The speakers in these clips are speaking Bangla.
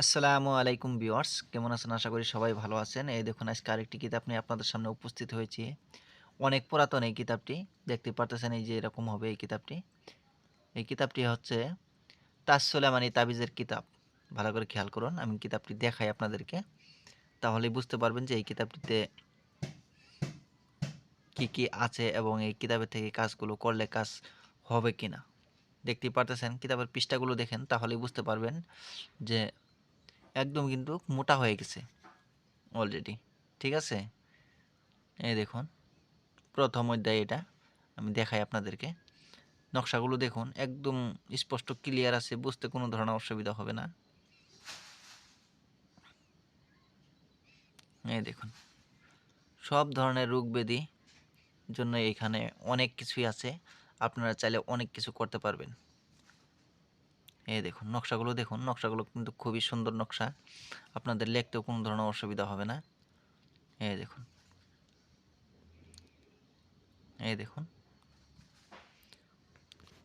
আসসালামু আলাইকুম ভিউয়ার্স। কেমন আছেন? আশা করি সবাই ভালো আছেন। এই দেখুন, আজকে আরেকটি কিতাব নিয়ে আপনাদের সামনে উপস্থিত হয়েছি। অনেক পুরাতন এই কিতাবটি। দেখতে পারতেছেন এই যে এরকম হবে এই কিতাবটি। এই কিতাবটি হচ্ছে তাজ সোলেমানি তাবিজের কিতাব। ভালো করে খেয়াল করুন, আমি কিতাবটি দেখাই আপনাদেরকে। তাহলে বুঝতে পারবেন যে এই কিতাবটিতে কি কি আছে এবং এই কিতাবের থেকে কাজগুলো করলে কাজ হবে কিনা। দেখতে পারতেছেন, কিতাবের পৃষ্ঠাগুলো দেখেন, তাহলেই বুঝতে পারবেন যে একদম কিন্তু মোটা হয়ে গেছে অলরেডি ঠিক আছে? এই দেখুন, প্রথম অধ্যায় এটা, আমি দেখাই আপনাদেরকে। নকশাগুলো দেখুন, একদম স্পষ্ট ক্লিয়ার আছে, বুঝতে কোনো ধরনের অসুবিধা হবে না। এই দেখুন, সব ধরনের রোগ ব্যাধি জন্য এখানে অনেক কিছুই আছে, আপনারা চাইলে অনেক কিছু করতে পারবেন। এই দেখুন, নকশাগুলো দেখুন, নকশাগুলো কিন্তু খুবই সুন্দর নকশা। আপনাদের লিখতেও কোনো ধরনের অসুবিধা হবে না। এই দেখুন। এই দেখুন।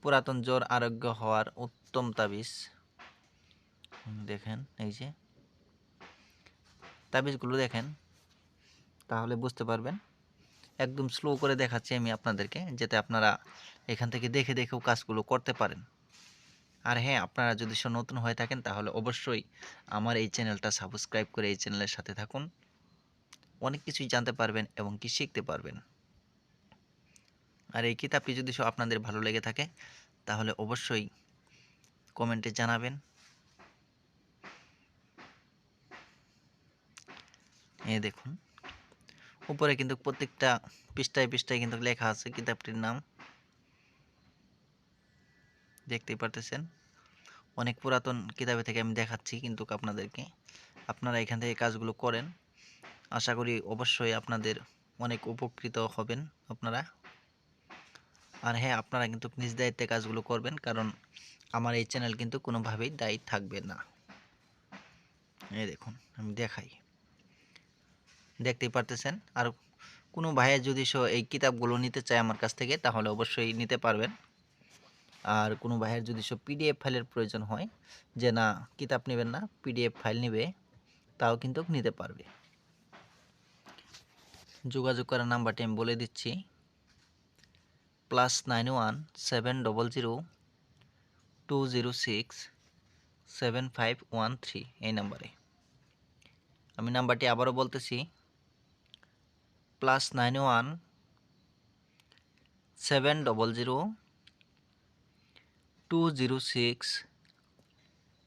পুরাতন জ্বর আরোগ্য হওয়ার উত্তম তাবিজ। দেখেন, এই যে। তাবিজগুলো দেখেন, তাহলে বুঝতে পারবেন। একদম স্লো করে দেখাচ্ছি আমি আপনাদেরকে, যাতে আপনারা এখান থেকে দেখে দেখেও কাজগুলো করতে পারেন। আর হ্যাঁ আপনারা যদি নতুন হয়ে থাকেন, তাহলে অবশ্যই আমার এই চ্যানেলটা সাবস্ক্রাইব করে এই চ্যানেলের সাথে থাকুন। অনেক কিছুই জানতে পারবেন এবং কি শিখতে পারবেন। আর এই কিতাবটি যদি আপনাদের ভালো লেগে থাকে, তাহলে অবশ্যই কমেন্টে জানাবেন। এই দেখুন, উপরে কিন্তু প্রত্যেকটা পৃষ্ঠায় পৃষ্ঠায় কিন্তু লেখা আছে কিতাবটির নাম। দেখতেই পারতেছেন। অনেক পুরাতন কিতাবে থেকে আমি দেখাচ্ছি কিন্তু আপনাদেরকে। আপনারা এখান থেকে কাজগুলো করেন। আশা করি অবশ্যই আপনাদের অনেক উপকৃত হবেন আপনারা। আর হ্যাঁ আপনারা কিন্তু নিজ দায়িত্বে কাজগুলো করবেন কারণ আমার এই চ্যানেল কিন্তু কোনোভাবেই দায়ী থাকবে না। এই দেখুন, আমি দেখাই। দেখতেই পারতেছেন? আর কোনো ভাইয়ের যদি এই কিতাবগুলো নিতে চায় আমার কাছ থেকে, তাহলে অবশ্যই নিতে পারবেন। আর কোনো ভাইয়ের যদি সব পিডিএফ ফাইলের প্রয়োজন হয়, যে না, কিতাব নেবেন না পিডিএফ ফাইল নেবে, তাও কিন্তু নিতে পারবে। যোগাযোগ করার নাম্বারটি আমি বলে দিচ্ছি। Plus nine one seven double zero two zero six seven five one three এই নাম্বারে। আমি নাম্বারটি আবারও বলতেছি। Plus nine one seven double zero two zero six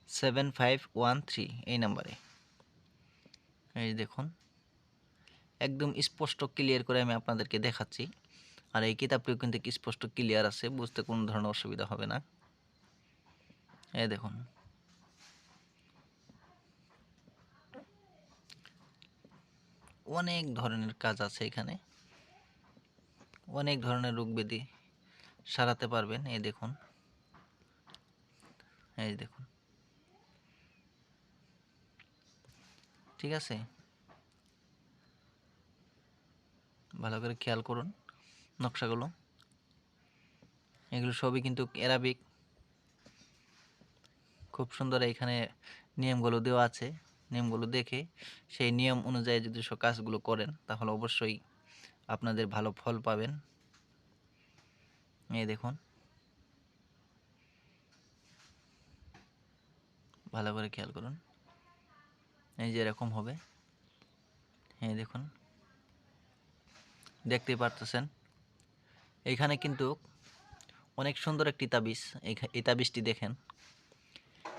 seven five one three এই নাম্বারে। এই দেখুন, একদম স্পষ্ট ক্লিয়ার করে আমি আপনাদেরকে দেখাচ্ছি। আর এই কিতাবটিও কিন্তু স্পষ্ট ক্লিয়ার আছে, বুঝতে কোনো ধরনের অসুবিধা হবে না। এই দেখুন। অনেক ধরনের কাজ আছে এখানে। অনেক ধরনের রোগ ব্যাধি সারাতে পারবেন, এই দেখুন। এই দেখুন। ঠিক আছে? ভালো করে খেয়াল করুন নকশাগুলো। এগুলো সবই কিন্তু অ্যারাবিক খুব সুন্দর এখানে নিয়মগুলো দেওয়া আছে। নিয়মগুলো দেখে সেই নিয়ম অনুযায়ী যদি সব কাজগুলো করেন, তাহলে অবশ্যই আপনাদের ভালো ফল পাবেন। এই দেখুন। ভালো করে খেয়াল করুন। এই যে এরকম হবে। হ্যাঁ দেখুন। দেখতেই পারতেছেন। এইখানে কিন্তু অনেক সুন্দর একটি তাবিজ। এই- এই তাবিজটি দেখেন।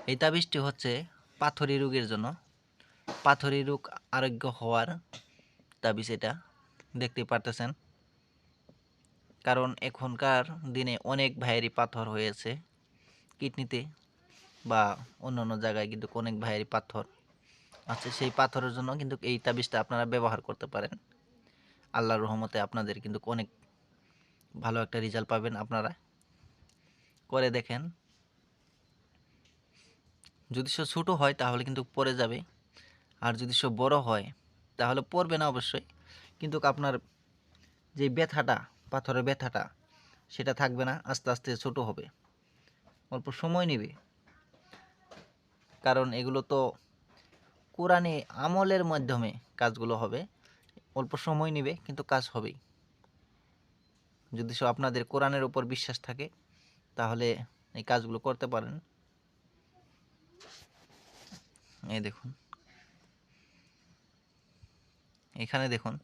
এই তাবিজটি হচ্ছে পাথরি রোগের জন্য। পাথরি রোগ আরোগ্য হওয়ার তাবিজ এটা। দেখতে পারতেছেন। কারণ এখনকার দিনে অনেক ভাইয়েরই পাথর হয়েছে। কিডনিতে বা অন্য অন্য জায়গায় কিন্তু অনেক ভাইয়েরই পাথর আছে। সেই পাথরের জন্য কিন্তু এই তাবিজটা আপনারা ব্যবহার করতে পারেন। আল্লাহর রহমতে আপনাদের কিন্তু অনেক ভালো একটা রেজাল্ট পাবেন আপনারা। করে দেখেন। যদি সে ছোটো হয় তাহলে কিন্তু পড়ে যাবে। আর যদি সে বড় হয় তাহলে পড়বে না অবশ্যই। কিন্তু আপনার যে ব্যথাটা, পাথরের ব্যথাটা, সেটা থাকবে না, আস্তে আস্তে ছোট হবে। অল্প সময় নেবে। কারণ এগুলো তো কোরআনে আমলের মাধ্যমে কাজগুলো হবে। অল্প সময় নেবে, কিন্তু কাজ হবেই। যদি সব আপনাদের কোরআনের উপর বিশ্বাস থাকে, তাহলে এই কাজগুলো করতে পারেন। এই দেখুন। এখানে দেখুন।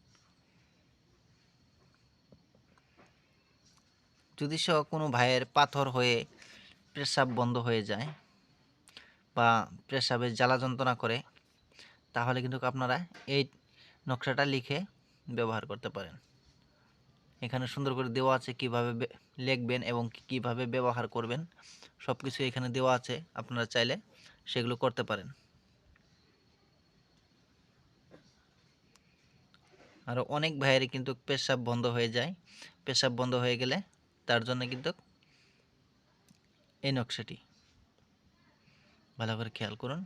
যদি সহ কোনো ভাইয়ের পাথর হয়ে প্রস্রাব বন্ধ হয়ে যায় বা প্রস্রাবে জ্বালা যন্ত্রণা করে, তাহলে কিন্তু আপনারা এই নকশাটা লিখে ব্যবহার করতে পারেন। এখানে সুন্দর করে দেওয়া আছে কীভাবে লিখবেন এবং কীভাবে ব্যবহার করবেন। সব কিছু এখানে দেওয়া আছে, আপনারা চাইলে সেগুলো করতে পারেন। আরও অনেক ভাইয়েরই কিন্তু পেশাব বন্ধ হয়ে যায়। পেশাব বন্ধ হয়ে গেলে তার জন্য কিন্তু এই নকশাটি ভালো করে খেয়াল করুন।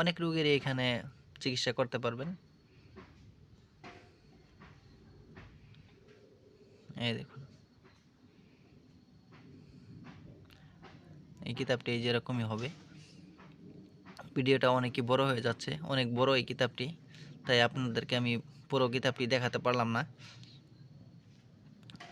অনেক রোগীরই এখানে চিকিৎসা করতে পারবেন। এই দেখুন। এই কিতাবটি এই যেরকমই হবে। ভিডিওটা অনেকই বড় হয়ে যাচ্ছে, অনেক বড় এই কিতাবটি। তাই আপনাদেরকে আমি পুরো কিতাবটি দেখাতে পারলাম না।